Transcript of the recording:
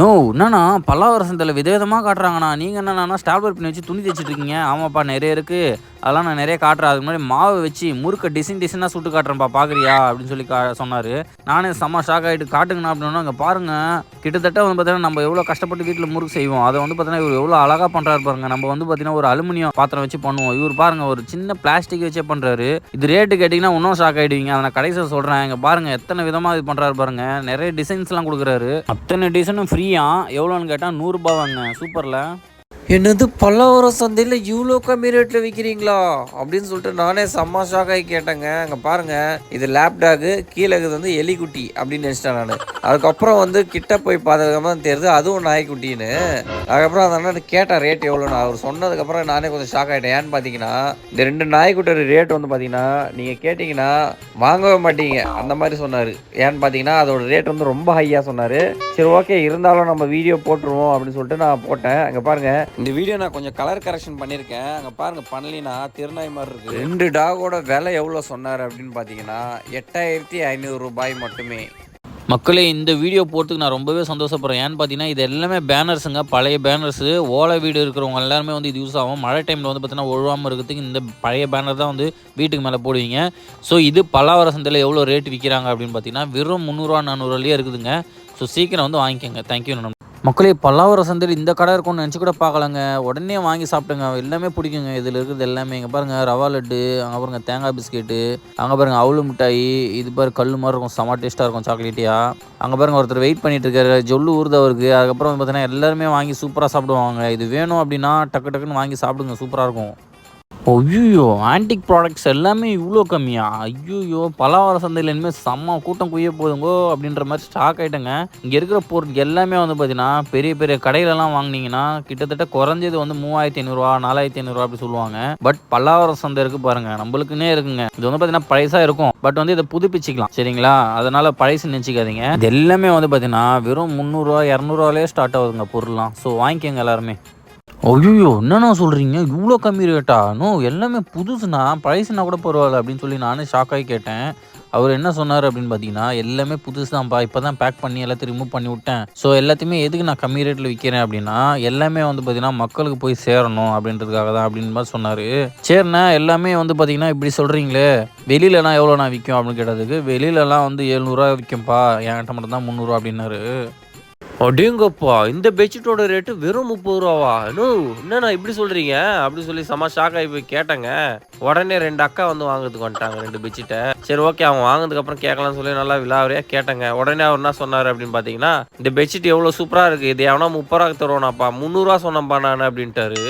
No என்னண்ணா பல்லாவர சந்தையில் விதவிதமாக காட்டுறாங்கண்ணா. நீங்கள் என்னண்ணா ஸ்டால்பர் பண்ணி வச்சு துணி தைச்சிட்ருக்கீங்க ஆமாப்பா நிறைய இருக்குது அதெல்லாம் நான் நிறைய காட்டுறேன். அதுக்கு முன்னாடி மாவு வச்சு முறுக்க டிசைன் டிசைனாக சுட்டு காட்டுறேன்ப்பா. பார்க்குறியா அப்படின்னு சொல்லி கா சொன்னார். நானே செம்ம ஷாக் ஆகிட்டு காட்டுங்கண்ணா அப்படின்னா அங்கே பாருங்கள் கிட்டத்தட்ட வந்து பார்த்தீங்கன்னா நம்ம எவ்வளோ கஷ்டப்பட்டு வீட்டில் முறுக்கு செய்வோம். அதை வந்து பார்த்தீங்கன்னா இவர் எவ்வளோ அழகாக பண்ணுறாரு பாருங்க. நம்ம வந்து பார்த்தீங்கன்னா ஒரு அலுமினியம் பாத்திரம் வச்சு பண்ணுவோம். இவர் பாருங்கள் ஒரு சின்ன பிளாஸ்டிக் வச்சே பண்ணுறாரு இது ரேட்டு கேட்டிங்கன்னா இன்னும் ஷாக் ஆகிடுவீங்க அதை நான் கடைசியில் சொல்கிறேன் இங்கே பாருங்கள் எத்தனை விதமாக இது பண்ணுறாரு பாருங்க. நிறைய டிசைன்ஸ்லாம் கொடுக்குறாரு. அத்தனை டிசைனும் ஃப்ரீயா எவ்வளோன்னு கேட்டால் நூறுரூபா வாங்க சூப்பரில். என்னது பல்லாவரம் சந்தையில் இவ்வளோ கம்மி ரேட்டில் விற்கிறீங்களா அப்படின்னு சொல்லிட்டு நானே செம்ம ஷாக் ஆகி கேட்டேங்க. அங்கே பாருங்க இது லேப்டாகு கீழே இது வந்து எலிக்குட்டி அப்படின்னு நினச்சிட்டேன் நான். அதுக்கப்புறம் வந்து கிட்ட போய் பார்த்ததுக்கப்புறம் தான் தெரியுது அதுவும் நாய்க்குட்டின்னு. அதுக்கப்புறம் அந்த அண்ணன் கேட்டேன் ரேட் எவ்வளோன்னு அவர் சொன்னதுக்கப்புறம் நானே கொஞ்சம் ஷாக் ஆகிட்டேன் ஏன்னு பார்த்தீங்கன்னா இந்த ரெண்டு நாய்க்குட்டியோட ரேட் வந்து பார்த்தீங்கன்னா நீங்கள் கேட்டிங்கன்னா வாங்கவே மாட்டீங்க. அந்த மாதிரி சொன்னார். ஏன்னு பார்த்தீங்கன்னா அதோட ரேட் வந்து ரொம்ப ஹையாக சொன்னார். சரி ஓகே இருந்தாலும் நம்ம வீடியோ போட்டுருவோம் அப்படின்னு சொல்லிட்டு நான் போட்டேன். அங்கே பாருங்கள் இந்த வீடியோ நான் கொஞ்சம் கலர் கரெக்ஷன் பண்ணியிருக்கேன். அங்கே பாருங்க பண்ணலினா திருநாய் மாதிரி இருக்கு. ரெண்டு டாகோட விலை எவ்வளோ சொன்னார் அப்படின்னு பார்த்தீங்கன்னா எட்டாயிரத்தி ஐநூறு ரூபாய் மட்டுமே. மக்களே இந்த வீடியோ போகிறதுக்கு நான் ரொம்பவே சந்தோஷப்படுறேன். ஏன்னு பார்த்தீங்கன்னா இது எல்லாமே பேனர்ஸுங்க பழைய பேனர்ஸு ஓலை வீடு இருக்கிறவங்க எல்லாருமே வந்து இது யூஸ் ஆகும். மழை டைமில் வந்து பார்த்தீங்கன்னா ஒழுவாமல் இருக்கிறதுக்கு இந்த பழைய பேனர் தான் வந்து வீட்டுக்கு மேலே போடுவீங்க. ஸோ இது பல்லாவர சந்தையில் எவ்வளோ ரேட் விற்கிறாங்க அப்படின்னு பார்த்தீங்கன்னா வெறும் முந்நூறுரூவா நானூறுவாலேயே இருக்குதுங்க. ஸோ சீக்கிரம் வந்து வாங்கிக்கோங்க. தேங்க்யூ மக்களே பல்லாவர சந்தையில் இந்த கடை இருக்கும்னு நினச்சி கூட பார்க்கலங்க. உடனே வாங்கி சாப்பிட்டுங்க. எல்லாமே பிடிக்குங்க. இதில் இருக்கிறது எல்லாமே. இங்கே பாருங்கள் ரவா லட்டு அங்கே பாருங்க தேங்காய் பிஸ்கெட்டு அங்கே பாருங்க அவுளு மிட்டாய் இது பாரு கல் மாதிரி இருக்கும். செம்ம டேஸ்ட்டாக இருக்கும் சாக்லேட்டியாக அங்கே பாருங்க ஒருத்தர் வெயிட் பண்ணிட்டு இருக்காரு. ஜொல்லு ஊறுது அவருக்கு. அதுக்கப்புறம் வந்து பார்த்தீங்கன்னா எல்லாருமே வாங்கி சூப்பராக சாப்பிடுவாங்க. இது வேணும் அப்படின்னா டக்கு டக்குன்னு வாங்கி சாப்பிடுங்க. சூப்பராக இருக்கும். ஐயோ ஆன்டிக் ப்ராடக்ட்ஸ் எல்லாமே இவ்வளோ கம்மியா? ஐயோ பலவார சந்தையில் இனிமேல் செம்ம கூட்டம் குய்ய போதுங்கோ அப்படின்ற மாதிரி ஸ்டாக் ஆகிட்டங்க இங்கே இருக்கிற பொருள் எல்லாமே வந்து பார்த்தீங்கன்னா பெரிய பெரிய கடையிலலாம் வாங்குனீங்கன்னா கிட்டத்தட்ட குறைஞ்சது வந்து மூவாயிரத்தி ஐநூறுரூவா நாலாயிரத்தி ஐநூறுரூவா அப்படி சொல்லுவாங்க. பட் பல்லாவர சந்தை இருக்கு பாருங்க நம்மளுக்குன்னே இருக்குங்க. இது வந்து பார்த்தீங்கன்னா பழைசாக இருக்கும். பட் வந்து இதை புதுப்பிச்சிக்கலாம் சரிங்களா? அதனால பழைசு நினச்சிக்காதீங்க. இது எல்லாமே வந்து பார்த்தீங்கன்னா வெறும் முந்நூறுரூவா இரநூறுவாலே ஸ்டார்ட் ஆகுதுங்க பொருள்லாம். ஸோ வாங்கிக்கோங்க எல்லாருமே. ஐயோ என்னண்ணா சொல்கிறீங்க இவ்வளோ கம்மி ரேட்டா நோ எல்லாமே புதுசுண்ணா. பழசுனா கூட பரவாயில்ல அப்படின்னு சொல்லி நானே ஷாக்காகி கேட்டேன். அவர் என்ன சொன்னார் அப்படின்னு பார்த்தீங்கன்னா எல்லாமே புதுசு தான்ப்பா இப்போ தான் பேக் பண்ணி எல்லாத்தையும் ரிமூவ் பண்ணி விட்டேன். ஸோ எல்லாத்தையுமே எதுக்கு நான் கம்மி ரேட்டில் விற்கிறேன் அப்படின்னா எல்லாமே வந்து பார்த்தீங்கன்னா மக்களுக்கு போய் சேரணும் அப்படின்றதுக்காக தான் அப்படின்னு மாதிரி சொன்னார். சரிண்ணா எல்லாமே வந்து பார்த்தீங்கன்னா இப்படி சொல்கிறீங்களே வெளியிலலாம் எவ்வளோ நான் விற்கும் அப்படின்னு கேட்டதுக்கு வெளியிலலாம் வந்து எழுநூறுவா விற்கும்ப்பா என்கிட்ட மட்டும் தான் முந்நூறுவா அப்படின்னாரு. அப்படிங்கப்பா இந்த பெட்ஷீட்டோட ரேட்டு வெறும் முப்பது ரூபாவா? இன்னும் என்னண்ணா இப்படி சொல்றீங்க? அப்படி சொல்லி செம ஷாக் ஆகி போய் கேட்டேங்க. உடனே ரெண்டு அக்கா வந்து வாங்குறதுக்கு வந்துட்டாங்க ரெண்டு பெட்ஷீட்டை சரி ஓகே அவன் வாங்கினதுக்கப்புறம் கேட்கலாம்னு சொல்லி நல்லா விலாவரியா கேட்டேங்க. உடனே அவர் என்ன சொன்னார் அப்படின்னு பார்த்தீங்கன்னா இந்த பெட்ஷீட் எவ்வளோ சூப்பராக இருக்குது இது எவனா முப்பது ரூபா தருவானாப்பா? முந்நூறுரூவா சொன்னப்பா நான் அப்படின்ட்டாரு.